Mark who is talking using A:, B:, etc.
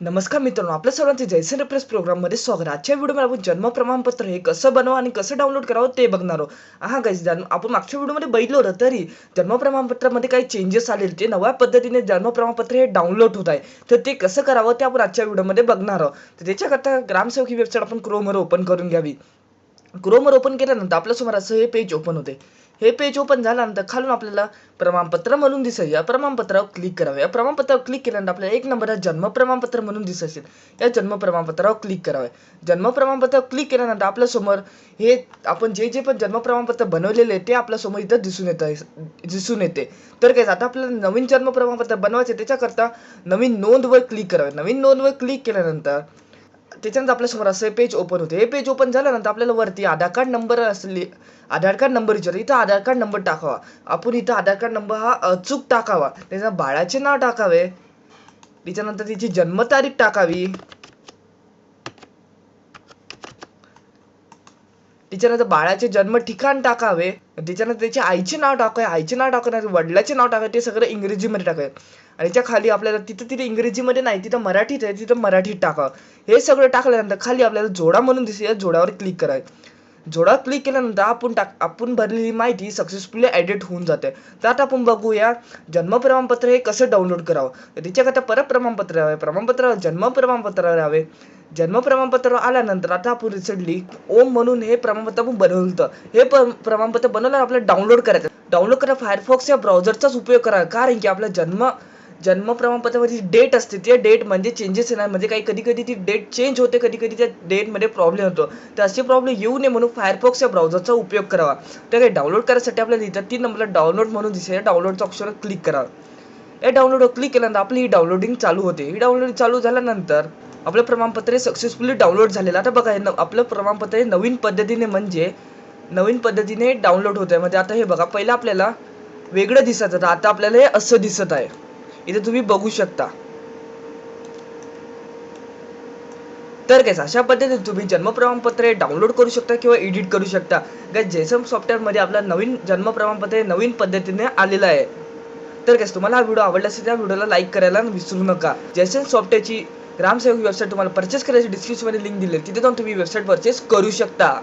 A: नमस्कार मित्रांनो आपल्या सर्वांचे जयसन प्रेस प्रोग्राममध्ये स्वागत आजच्या व्हिडिओमध्ये आपण जन्म प्रमाणपत्र हे कसं बनवा आणि कसं डाउनलोड करावं ते बघणार आहोत. हा गाईज जन्म आपण मागच्या व्हिडिओमध्ये बघितलं होतं तरी जन्म प्रमाणपत्रामध्ये काही चेंजेस आले ते नव्या पद्धतीने जन्म प्रमाणपत्र हे डाउनलोड होत आहे. तर ते कसं करावं ते आपण आजच्या व्हिडिओमध्ये बघणार आहोत. तर त्याच्याकरता ग्रामसेवक ही वेबसाईट आपण क्रोमवर ओपन करून घ्यावी. क्रोमवर ओपन केल्यानंतर आपल्यासमोर असं हे पेज ओपन होते. हे पेज ओपन झाल्यानंतर खालून आपल्याला प्रमाणपत्र म्हणून दिसेल. या प्रमाणपत्रावर क्लिक करावे. या प्रमाणपत्रावर क्लिक केल्यानंतर आपल्याला एक नंबर जन्म प्रमाणपत्र म्हणून दिसेल. या जन्म प्रमाणपत्रावर क्लिक करावे. जन्म प्रमाणपत्रावर क्लिक केल्यानंतर आपल्यासमोर हे आपण जे जे पण जन्म प्रमाणपत्र बनवलेले आहे ते आपल्यासमोर इथं दिसून येत आहे. दिसून येते. तर काय आता आपल्याला नवीन जन्म प्रमाणपत्र बनवायचे त्याच्याकरता नवीन नोंदवर क्लिक करावे. नवीन नोंदवर क्लिक केल्यानंतर त्याच्यानंतर आपल्यासमोर असं पेज ओपन होते. हे पेज ओपन झाल्यानंतर आपल्याला वरती आधार कार्ड नंबर असली आधार कार्ड नंबर विचारतो इथं आधार कार्ड नंबर टाकावा. आपण इथं आधार कार्ड नंबर हा अचूक टाकावा. त्याच्या बाळाचे नाव टाकावे. त्याच्यानंतर तिची जन्मतारीख टाकावी. त्याच्यानंतर बाळाचे जन्म ठिकाण टाकावे. त्याच्यानंतर त्याच्या आईचे नाव टाकावे. आईचे नाव टाकावे वडिलाचे नाव टाकावे. ते सगळं इंग्रजीमध्ये टाकावे. याच्या खाली आपल्याला तिथं तिथे इंग्रजीमध्ये नाही तिथं मराठीत आहे तिथं मराठीत टाकावं हे सगळं टाकल्यानंतर खाली आपल्याला जोडा म्हणून दिसेल या जोडावर क्लिक करायचं. जोडा क्लिक केल्यानंतर आपण टाक आपण भरलेली माहिती सक्सेसफुली ॲडिट होऊन जाते. तर आता आपण बघूया जन्म प्रमाणपत्र हे कसं डाउनलोड करावं? तर त्याच्याकरता परत प्रमाणपत्र हवे. प्रमाणपत्र जन्म प्रमाणपत्र हवे. जन्म प्रमाणपत्र आल्यानंतर आता आपण रिसेंटली ओम म्हणून हे प्रमाणपत्र आपण बनवलं. होतं हे प्रमाणपत्र बनवल्यावर आपल्याला डाउनलोड करायचं. डाउनलोड करा फायरफॉक्स या ब्राउझरचाच उपयोग करा कारण की आपला जन्म जन्म प्रमाणपत्रामध्ये डेट असते ते डेट म्हणजे चेंजेस येणार. म्हणजे काही कधी कधी ती डेट चेंज होते कधी कधी त्या डेटमध्ये प्रॉब्लेम होतो तर असे प्रॉब्लेम येऊ नये म्हणून फायरफॉक्स या ब्राउझरचा उपयोग करावा. तर काही डाउनलोड करायसाठी आपल्याला इथं तीन नंबरला डाउनलोड म्हणून दिसेल. डाउनलोडच्या ऑप्शनवर क्लिक करावं या डाउनलोडवर क्लिक केल्यानंतर आपली ही डाउनलोडिंग चालू होते. ही डाउनलोडिंग चालू झाल्यानंतर आपलं प्रमाणपत्र हे सक्सेसफुली डाउनलोड झालेलं. आता बघा हे न- आपलं प्रमाणपत्र हे नवीन पद्धतीने म्हणजे नवीन पद्धतीने डाउनलोड होत आहे म्हणजे आता हे बघा पहिलं आपल्याला वेगळं दिसत होतं. आता आपल्याला हे असं दिसत आहे. इथे तुम्ही बघू शकता. तर गॅस अशा पद्धतीने तुम्ही जन्म प्रमाणपत्र डाउनलोड करू शकता किंवा एडिट करू शकता. गॅस जेसम सॉफ्टवेअरमध्ये आपला नवीन जन्म प्रमाणपत्र नवीन पद्धतीने आलेलं आहे. तर गॅस तुम्हाला हा व्हिडिओ आवडला असेल त्या व्हिडिओला लाईक करायला विसरू नका. जेसम सॉफ्टवेअरची ग्रामसेवक वेबसाईट तुम्हाला परचेस करायची डिस्क्रिप्शनमध्ये लिंक दिली तिथे जाऊन तुम्ही वेबसाईट परचेस करू शकता.